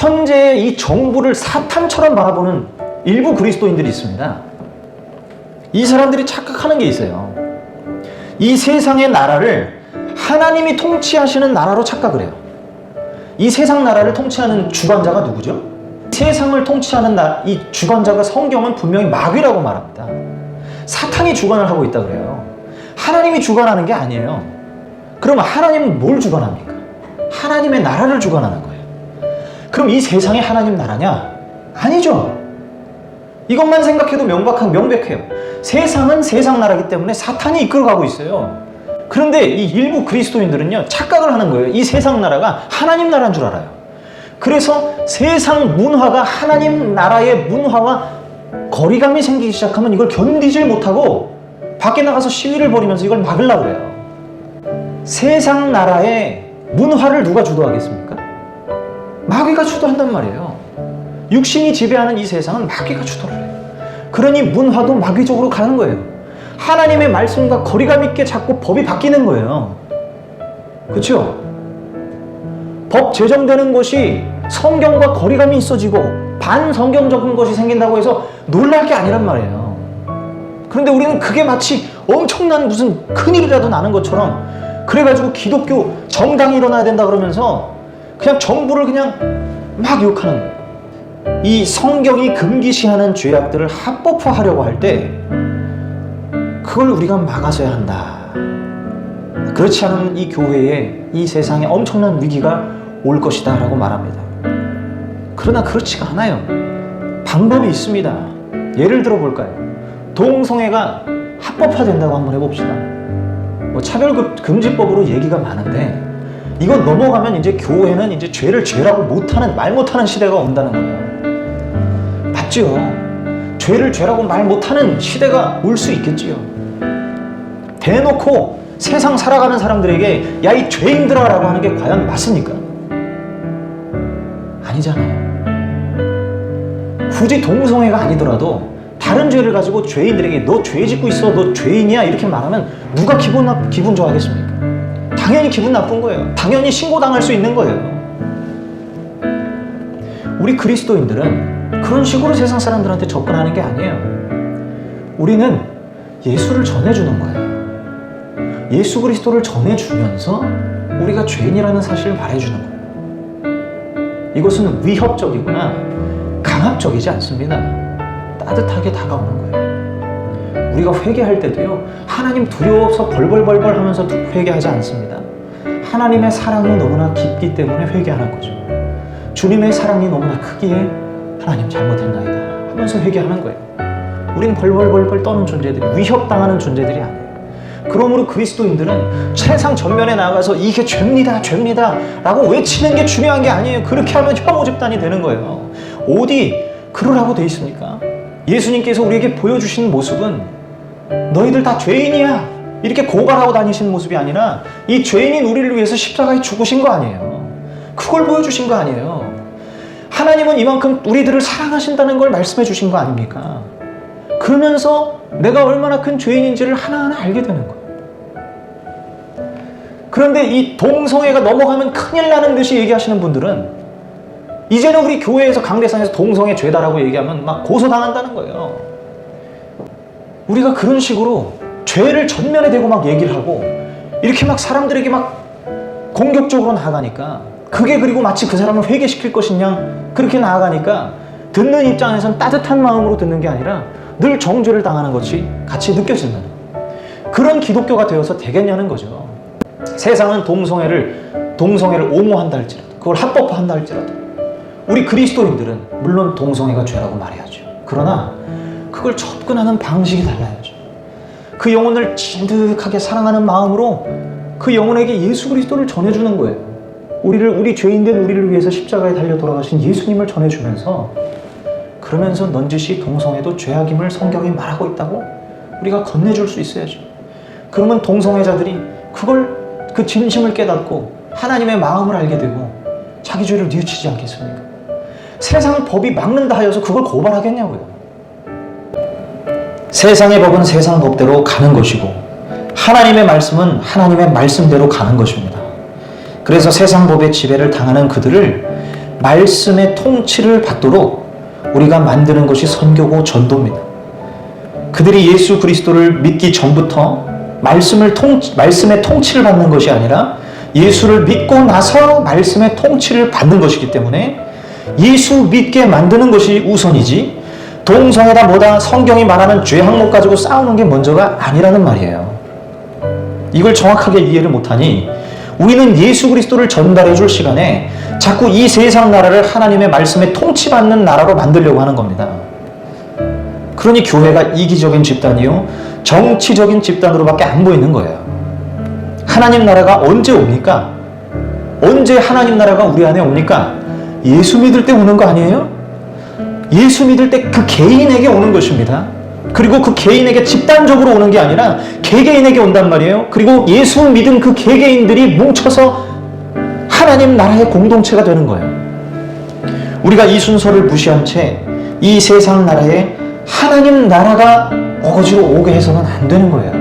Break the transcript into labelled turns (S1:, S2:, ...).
S1: 현재 이 정부를 사탄처럼 바라보는 일부 그리스도인들이 있습니다. 이 사람들이 착각하는 게 있어요. 이 세상의 나라를 하나님이 통치하시는 나라로 착각을 해요. 이 세상 나라를 통치하는 주관자가 누구죠? 세상을 통치하는 나, 이 주관자가 성경은 분명히 마귀라고 말합니다. 사탄이 주관을 하고 있다 그래요. 하나님이 주관하는 게 아니에요. 그러면 하나님은 뭘 주관합니까? 하나님의 나라를 주관하는 거예요. 그럼 이 세상이 하나님 나라냐? 아니죠. 이것만 생각해도 명백한 명백해요. 세상은 세상 나라기 때문에 사탄이 이끌어가고 있어요. 그런데 이 일부 그리스도인들은요 착각을 하는 거예요. 이 세상 나라가 하나님 나라인 줄 알아요. 그래서 세상 문화가 하나님 나라의 문화와 거리감이 생기기 시작하면 이걸 견디질 못하고 밖에 나가서 시위를 벌이면서 이걸 막으려고 그래요. 세상 나라의 문화를 누가 주도하겠습니까? 마귀가 주도한단 말이에요. 육신이 지배하는 이 세상은 마귀가 주도를 해요. 그러니 문화도 마귀적으로 가는 거예요. 하나님의 말씀과 거리감 있게 자꾸 법이 바뀌는 거예요. 그렇죠? 법 제정되는 것이 성경과 거리감이 있어지고 반성경적인 것이 생긴다고 해서 놀랄 게 아니란 말이에요. 그런데 우리는 그게 마치 엄청난 무슨 큰일이라도 나는 것처럼 그래가지고 기독교 정당이 일어나야 된다 그러면서 그냥 정부를 그냥 막 욕하는 거예요. 이 성경이 금기시하는 죄악들을 합법화하려고 할 때 그걸 우리가 막아서야 한다. 그렇지 않으면 이 교회에 이 세상에 엄청난 위기가 올 것이다 라고 말합니다. 그러나 그렇지가 않아요. 방법이 있습니다. 예를 들어 볼까요? 동성애가 합법화된다고 한번 해봅시다. 뭐 차별금지법으로 얘기가 많은데 이건 넘어가면 이제 교회는 이제 죄를 죄라고 못하는 말 못하는 시대가 온다는 거예요. 맞죠? 죄를 죄라고 말 못하는 시대가 올 수 있겠지요. 대놓고 세상 살아가는 사람들에게 야 이 죄인들아라고 하는 게 과연 맞습니까? 아니잖아요. 굳이 동성애가 아니더라도 다른 죄를 가지고 죄인들에게 너 죄 짓고 있어 너 죄인이야 이렇게 말하면 누가 기분 나 기분 좋아하겠습니까? 당연히 기분 나쁜 거예요. 당연히 신고당할 수 있는 거예요. 우리 그리스도인들은 그런 식으로 세상 사람들한테 접근하는 게 아니에요. 우리는 예수를 전해주는 거예요. 예수 그리스도를 전해주면서 우리가 죄인이라는 사실을 말해주는 거예요. 이것은 위협적이거나 강압적이지 않습니다. 따뜻하게 다가오는 거예요. 우리가 회개할 때도요, 하나님 두려워서 벌벌벌벌 하면서 회개하지 않습니다. 하나님의 사랑이 너무나 깊기 때문에 회개하는 거죠. 주님의 사랑이 너무나 크기에 하나님 잘못했나이다 하면서 회개하는 거예요. 우린 벌벌벌벌 떠는 존재들이 위협당하는 존재들이 아니에요. 그러므로 그리스도인들은 세상 전면에 나가서 이게 죄입니다, 죄입니다 라고 외치는 게 중요한 게 아니에요. 그렇게 하면 혐오 집단이 되는 거예요. 어디 그러라고 돼 있습니까? 예수님께서 우리에게 보여주신 모습은 너희들 다 죄인이야. 이렇게 고발하고 다니시는 모습이 아니라 이 죄인인 우리를 위해서 십자가에 죽으신 거 아니에요. 그걸 보여주신 거 아니에요. 하나님은 이만큼 우리들을 사랑하신다는 걸 말씀해 주신 거 아닙니까? 그러면서 내가 얼마나 큰 죄인인지를 하나하나 알게 되는 거예요. 그런데 이 동성애가 넘어가면 큰일 나는 듯이 얘기하시는 분들은 이제는 우리 교회에서 강대상에서 동성애 죄다라고 얘기하면 막 고소당한다는 거예요. 우리가 그런 식으로 죄를 전면에 대고 막 얘기를 하고 이렇게 막 사람들에게 막 공격적으로 나아가니까 그게 그리고 마치 그 사람을 회개시킬 것이냐 그렇게 나아가니까 듣는 입장에선 따뜻한 마음으로 듣는 게 아니라 늘 정죄를 당하는 것이 같이 느껴진다는 그런 기독교가 되어서 되겠냐는 거죠. 세상은 동성애를 동성애를 옹호한다 할지라도 그걸 합법화한다 할지라도 우리 그리스도인들은 물론 동성애가 죄라고 말해야죠. 그러나 그걸 접근하는 방식이 달라야죠. 그 영혼을 진득하게 사랑하는 마음으로 그 영혼에게 예수 그리스도를 전해주는 거예요. 우리를 우리 죄인된 우리를 위해서 십자가에 달려 돌아가신 예수님을 전해주면서 그러면서 넌지시 동성애도 죄악임을 성경이 말하고 있다고 우리가 건네줄 수 있어야죠. 그러면 동성애자들이 그걸 그 진심을 깨닫고 하나님의 마음을 알게 되고 자기 죄를 뉘우치지 않겠습니까? 세상 법이 막는다 하여서 그걸 고발하겠냐고요. 세상의 법은 세상 법대로 가는 것이고 하나님의 말씀은 하나님의 말씀대로 가는 것입니다. 그래서 세상 법의 지배를 당하는 그들을 말씀의 통치를 받도록 우리가 만드는 것이 선교고 전도입니다. 그들이 예수 그리스도를 믿기 전부터 말씀을 통, 말씀의 통치를 받는 것이 아니라 예수를 믿고 나서 말씀의 통치를 받는 것이기 때문에 예수 믿게 만드는 것이 우선이지 동성애다 뭐다 성경이 말하는 죄 항목 가지고 싸우는 게 먼저가 아니라는 말이에요. 이걸 정확하게 이해를 못하니 우리는 예수 그리스도를 전달해 줄 시간에 자꾸 이 세상 나라를 하나님의 말씀에 통치받는 나라로 만들려고 하는 겁니다. 그러니 교회가 이기적인 집단이요 정치적인 집단으로밖에 안 보이는 거예요. 하나님 나라가 언제 옵니까? 언제 하나님 나라가 우리 안에 옵니까? 예수 믿을 때 오는 거 아니에요? 예수 믿을 때 그 개인에게 오는 것입니다. 그리고 그 개인에게 집단적으로 오는 게 아니라 개개인에게 온단 말이에요. 그리고 예수 믿은 그 개개인들이 뭉쳐서 하나님 나라의 공동체가 되는 거예요. 우리가 이 순서를 무시한 채 이 세상 나라에 하나님 나라가 어거지로 오게 해서는 안 되는 거예요.